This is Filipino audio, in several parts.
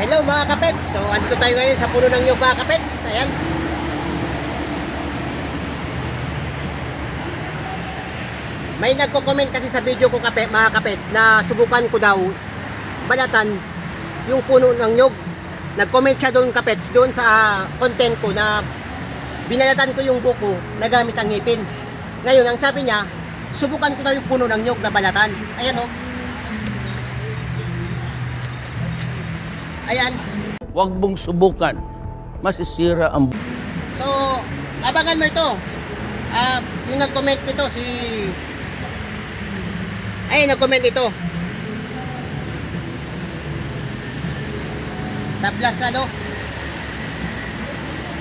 Hello mga kapets. So andito tayo ngayon sa puno ng nyug mga kapets. Ayan. May nagko-comment kasi sa video ko kape, mga kapets na subukan ko daw balatan yung puno ng nyug. Nag-comment siya doon kapets doon sa content ko na binalatan ko yung buko na gamit ang ngipin. Ngayon, ang sabi niya, subukan ko daw yung puno ng nyug na balatan. Ayan o. Ayan. Huwag mong subukan. Masisira ang So, abangan mo ito. Ah, yung nag-comment nito si Ay, nag-comment ito. Tablas ano?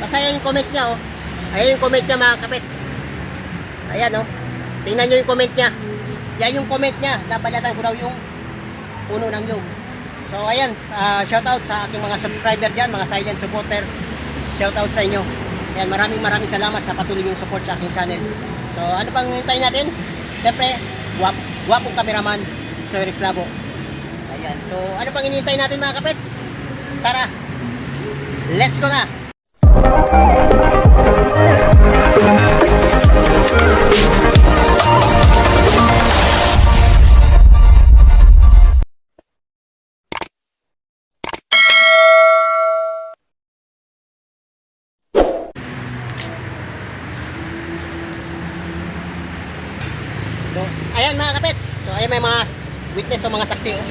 Basta yung comment niya oh. Ayan yung comment niya mga kapets. Ayan oh. Tingnan nyo yung comment niya. Yan yung comment niya. Nabalatan ko daw yung puno ng nyug. So ayan, uh, shoutout sa aking mga subscriber dyan, mga silent supporter. Shoutout sa inyo. Ayan, maraming maraming salamat sa patuloy yung support sa aking channel. So ano pang hintayin natin? Siyempre, guwap, guwapong kameraman, Sir Rex Labo. Ayan, so ano pang hinihintay natin mga kapets? Tara, let's go na! So, ayan mga kapets. So, ayan may mga witness o mga saksi. oh.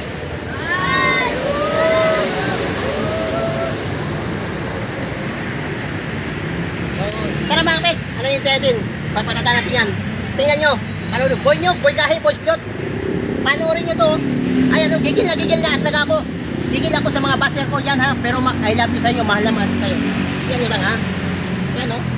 So, tara mga kapets. Ano yung natin? Papakata natin yan. Tingnan nyo. Ano, boy nyo, boy kahe, boy pilot. Panoorin nyo to. Ayan, oh, gigil na gigil na at naga ako. Gigil ako sa mga baser ko yan ha. Pero I love you sa inyo. Mahal na kayo. Yan yun lang ha. Yan oh.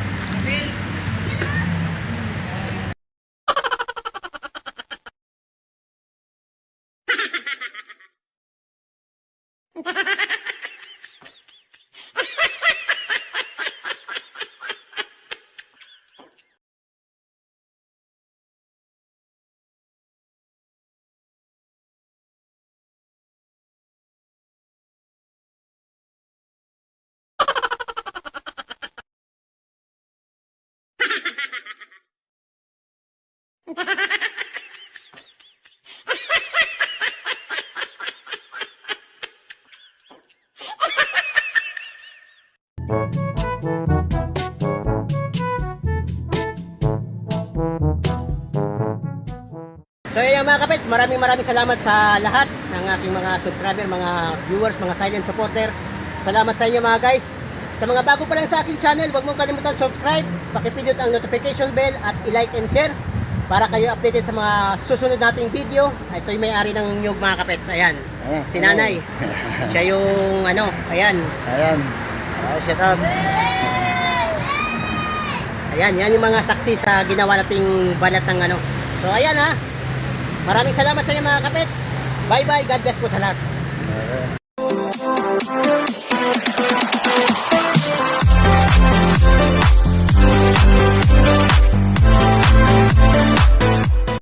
So yun mga kapets, maraming maraming salamat sa lahat ng aking mga subscriber, mga viewers, mga silent supporter. Salamat sa inyo mga guys. Sa mga bago pa lang sa aking channel, huwag mong kalimutan subscribe, pakipindot ang notification bell at i-like and share para kayo updated sa mga susunod nating video. Ito yung may-ari ng nyug mga kapets. Ayan, Ayan, si nanay. Siya yung ano, ayan. Ayan. Ah, shut up. Ayan, yan yung mga saksi sa ginawa nating balat ng ano. So ayan ha. Maraming salamat sa inyo mga kapets. Bye bye. God bless po sa lahat.